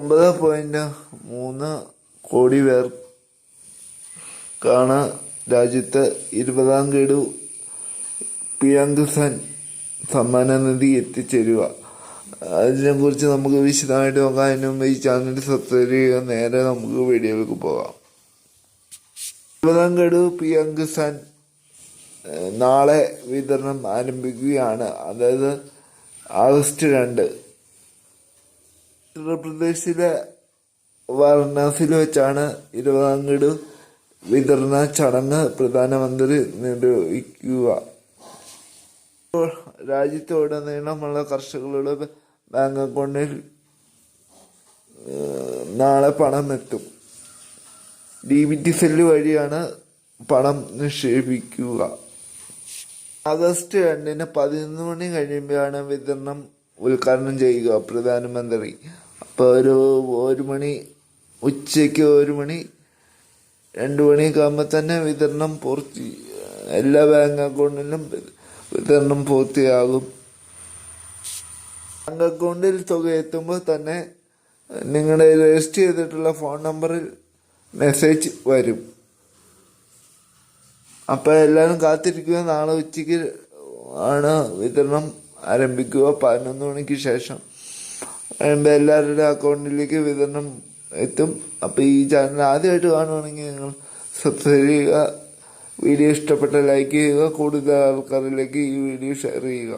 ഒമ്പത് പോയിന്റ് മൂന്ന് കോടി പേർക്കാണ് രാജ്യത്ത് ഇരുപതാം ഗഡു പി എം കിസാൻ സമ്മാന നിധി എത്തിച്ചേരുക. അതിനെ കുറിച്ച് നമുക്ക് വിശദമായിട്ട് നോക്കാം. അതിന് മുമ്പ് ഈ ചാനൽ സബ്സ്ക്രൈബ് ചെയ്യുക. നേരെ നമുക്ക് വീഡിയോയിലേക്ക് പോകാം. ഇരുപതാം ഗഡു പി എം കിസാൻ നാളെ വിതരണം ആരംഭിക്കുകയാണ്. അതായത് ആഗസ്റ്റ് രണ്ട്. ഉത്തർപ്രദേശിലെ വാരണാസിയിൽ വെച്ചാണ് ഇരുപതാം ഗഡു വിതരണ ചടങ്ങ് പ്രധാനമന്ത്രി നിർവഹിക്കുക. രാജ്യത്തുടനീളമുള്ള കർഷകരുടെ ബാങ്ക് അക്കൗണ്ടിൽ നാളെ പണം എത്തും ഡി ബി ടി സെല്ല് വഴിയാണ് പണം നിക്ഷേപിക്കുക. ആഗസ്റ്റ് രണ്ടിന് പതിനൊന്ന് മണി കഴിയുമ്പോഴാണ് വിതരണം ഉദ്ഘാടനം ചെയ്യുക പ്രധാനമന്ത്രി. അപ്പോൾ ഒരു ഒരു മണി ഉച്ചയ്ക്ക് ഒരു മണി രണ്ട് മണിയൊക്കെ ആകുമ്പോൾ തന്നെ വിതരണം പൂർത്തി എല്ലാ ബാങ്ക് അക്കൗണ്ടിലും വിതരണം പൂർത്തിയാകും. ബാങ്ക് അക്കൗണ്ടിൽ തുക എത്തുമ്പോൾ തന്നെ നിങ്ങളുടെ രജിസ്റ്റർ ചെയ്തിട്ടുള്ള ഫോൺ നമ്പറിൽ മെസ്സേജ് വരും. അപ്പോൾ എല്ലാവരും കാത്തിരിക്കുക. നാളെ ഉച്ചയ്ക്ക് ആണ് വിതരണം ആരംഭിക്കുക. പതിനൊന്ന് മണിക്ക് ശേഷം. കഴിയുമ്പോൾ എല്ലാവരുടെ അക്കൗണ്ടിലേക്ക് വിതരണം എത്തും. അപ്പോൾ ഈ ചാനൽ ആദ്യമായിട്ട് കാണുവാണെങ്കിൽ നിങ്ങൾ സബ്സ്ക്രൈബ് ചെയ്യുക വീഡിയോ ഇഷ്ടപ്പെട്ട ലൈക്ക് ചെയ്യുക കൂടുതൽ ആൾക്കാരിലേക്ക് ഈ വീഡിയോ ഷെയർ ചെയ്യുക.